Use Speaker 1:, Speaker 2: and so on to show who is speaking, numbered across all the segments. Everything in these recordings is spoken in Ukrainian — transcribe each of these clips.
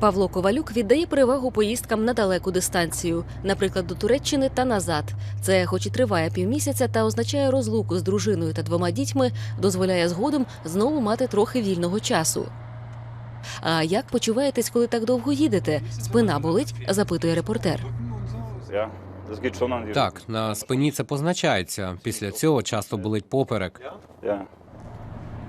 Speaker 1: Павло Ковалюк віддає перевагу поїздкам на далеку дистанцію, наприклад, до Туреччини та назад. Це, хоч і триває півмісяця, та означає розлуку з дружиною та двома дітьми, дозволяє згодом знову мати трохи вільного часу. А як почуваєтесь, коли так довго їдете? Спина болить? запитує репортер.
Speaker 2: Так, на спині це позначається. Після цього часто болить поперек.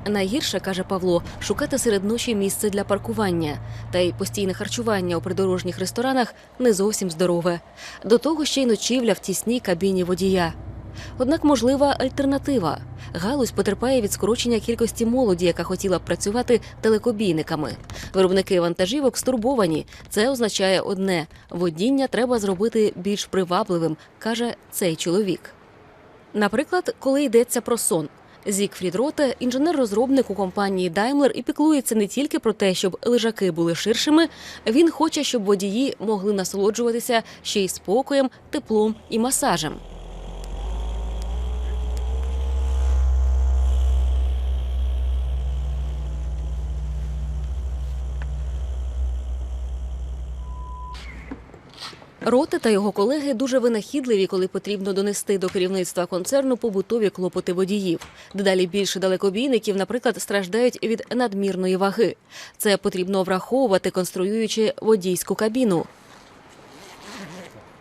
Speaker 1: Найгірше, каже Павло, шукати серед ночі місце для паркування. Та й постійне харчування у придорожніх ресторанах не зовсім здорове. До того ще й ночівля в тісній кабіні водія. Однак можлива альтернатива. Галузь потерпає від скорочення кількості молоді, яка хотіла б працювати телекобійниками. Виробники вантажівок стурбовані. Це означає одне: водіння треба зробити більш привабливим, каже цей чоловік. Наприклад, коли йдеться про сон. Зікфрід Роте, інженер-розробник у компанії Daimler, і піклується не тільки про те, щоб лежаки були ширшими. Він хоче, щоб водії могли насолоджуватися ще й спокоєм, теплом і масажем. Роте та його колеги дуже винахідливі, коли потрібно донести до керівництва концерну побутові клопоти водіїв. Дедалі більше далекобійників, наприклад, страждають від надмірної ваги. Це потрібно враховувати, конструюючи водійську кабіну.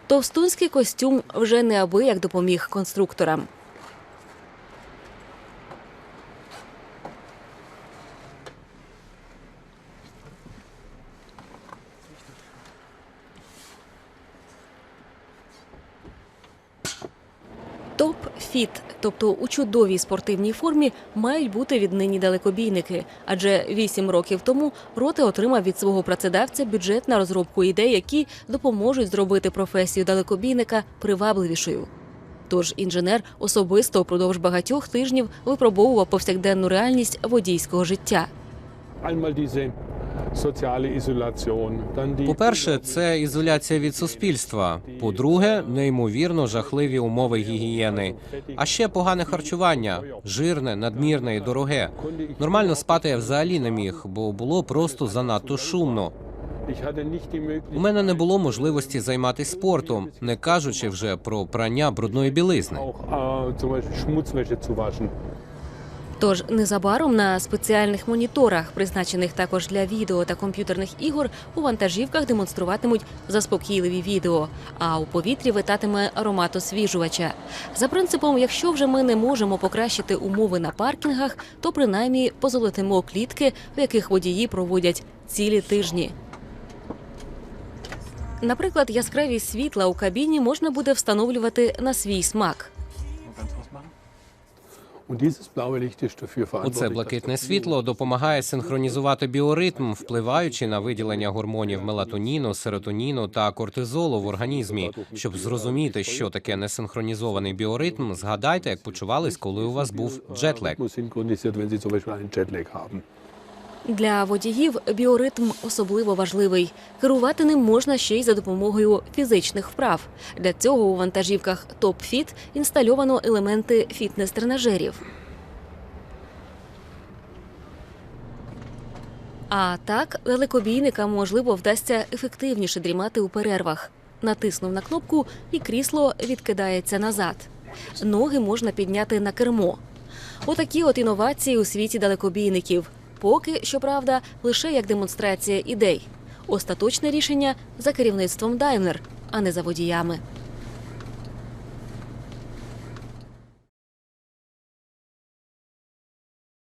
Speaker 1: Товстунський костюм вже неабияк допоміг конструкторам. Топ фіт, тобто у чудовій спортивній формі, мають бути віднині далекобійники. Адже вісім років тому роти отримав від свого працедавця бюджет на розробку ідей, які допоможуть зробити професію далекобійника привабливішою. Тож інженер особисто упродовж багатьох тижнів випробовував повсякденну реальність водійського життя.
Speaker 2: По-перше, це ізоляція від суспільства. По-друге, неймовірно жахливі умови гігієни. А ще погане харчування, жирне, надмірне і дороге. Нормально спати я взагалі не міг, бо було просто занадто шумно. У мене не було можливості займатися спортом, не кажучи вже про прання брудної білизни.
Speaker 1: Тож незабаром на спеціальних моніторах, призначених також для відео та комп'ютерних ігор, у вантажівках демонструватимуть заспокійливі відео, а у повітрі витатиме аромат освіжувача. За принципом, якщо вже ми не можемо покращити умови на паркінгах, то принаймні позолотимо клітки, в яких водії проводять цілі тижні. Наприклад, яскраві світла у кабіні можна буде встановлювати на свій смак.
Speaker 2: Оце блакитне світло допомагає синхронізувати біоритм, впливаючи на виділення гормонів мелатоніну, серотоніну та кортизолу в організмі. Щоб зрозуміти, що таке несинхронізований біоритм, згадайте, як почувались, коли у вас був джетлек.
Speaker 1: Для водіїв біоритм особливо важливий. Керувати ним можна ще й за допомогою фізичних вправ. Для цього у вантажівках TopFit інстальовано елементи фітнес-тренажерів. А так далекобійникам можливо вдасться ефективніше дрімати у перервах. Натиснув на кнопку, і крісло відкидається назад. Ноги можна підняти на кермо. Отакі от інновації у світі далекобійників. Поки, щоправда, лише як демонстрація ідей. Остаточне рішення за керівництвом Даймлер, а не за водіями.